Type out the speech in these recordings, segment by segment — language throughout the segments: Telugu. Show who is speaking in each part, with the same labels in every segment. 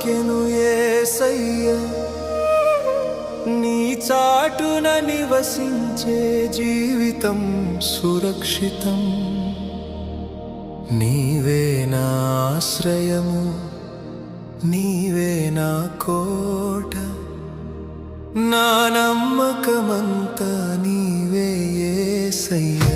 Speaker 1: పలికెను ఏసయ్య. నీ చాటున నివసించే జీవితం సురక్షితం. నీవే నా ఆశ్రయము నీవే నా కోట. నా నమ్మకమంతా నీవే ఏసయ్య.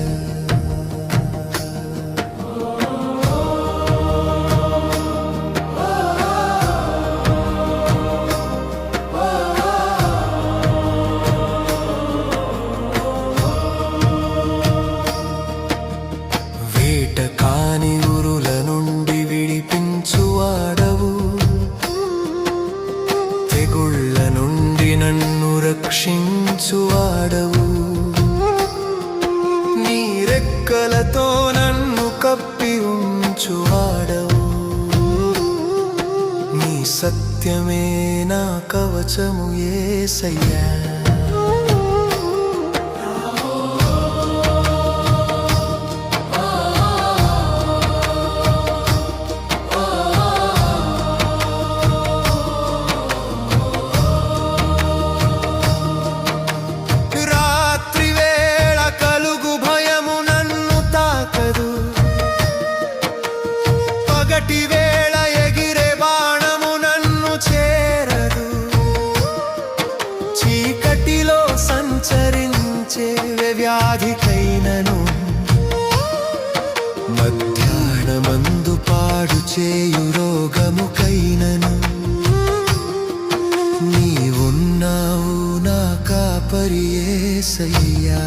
Speaker 1: వాడవు. తెగుళ్ళ నుండి నన్ను రక్షించువాడవు నీ రెక్కలతో నన్ను కప్పి ఉంచు వాడవు. నీ సత్యమే నా కవచము ఏసయ్యా. చేయు రోగముకైనను నీవున్నావు నా కాపరియే సయ్యా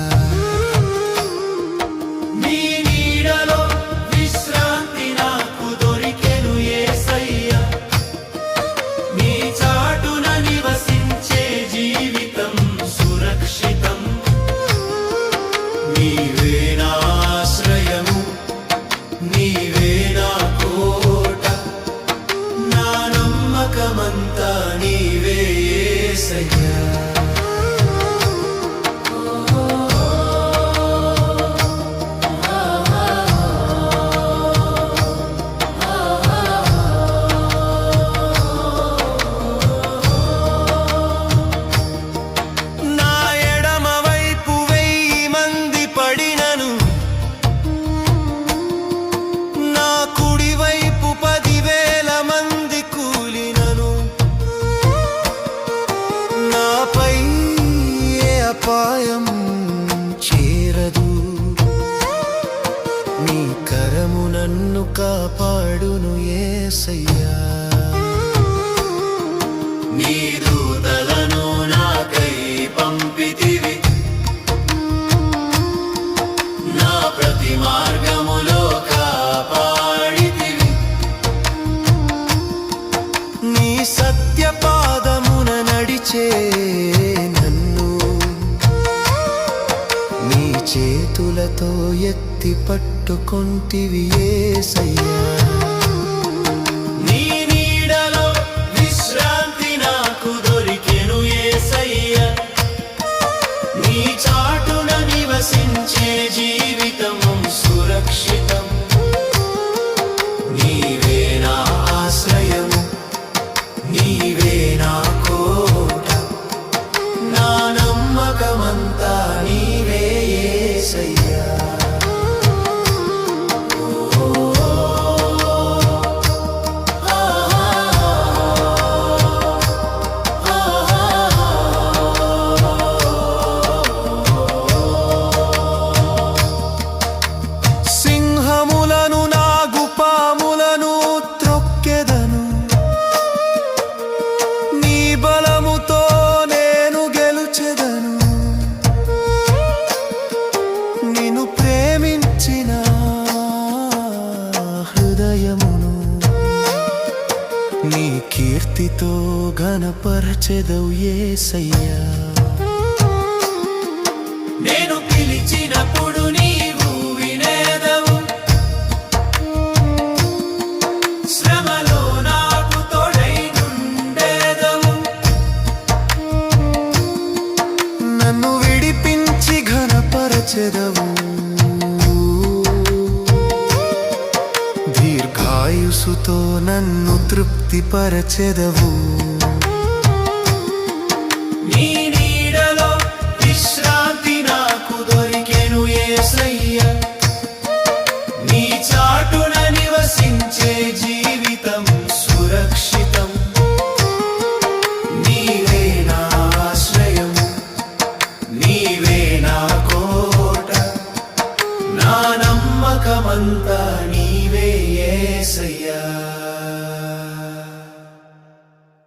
Speaker 1: కాపాడును ఏసయ్యా.
Speaker 2: నీ దూతలను
Speaker 1: చేతులతో ఎత్తి పట్టుకొంటివి ఏసయ్యా.
Speaker 2: నీ నీడలో విశ్రాంతి నాకు దొరికెను నీ చాటున నివసించే జీవితం సురక్షితం. నీవే నా ఆశ్రయము నీవే నా కోట. నా నమ్మకమంతా నీవే యేసయ్యా
Speaker 1: ఘనపరచెదవు ఏసయ్యా.
Speaker 2: నేను పిలిచినప్పుడు నీవు వినేదవు. శ్రమలో నాకు తోడై నుండేదవు.
Speaker 1: నన్ను విడిపించి ఘనపరచెదవు దీర్ఘాయుసుతో నన్ను తృప్తిపరచెదవు.
Speaker 2: నా కోట నా నమ్మకమంతా నీవే ఏసయ్యా.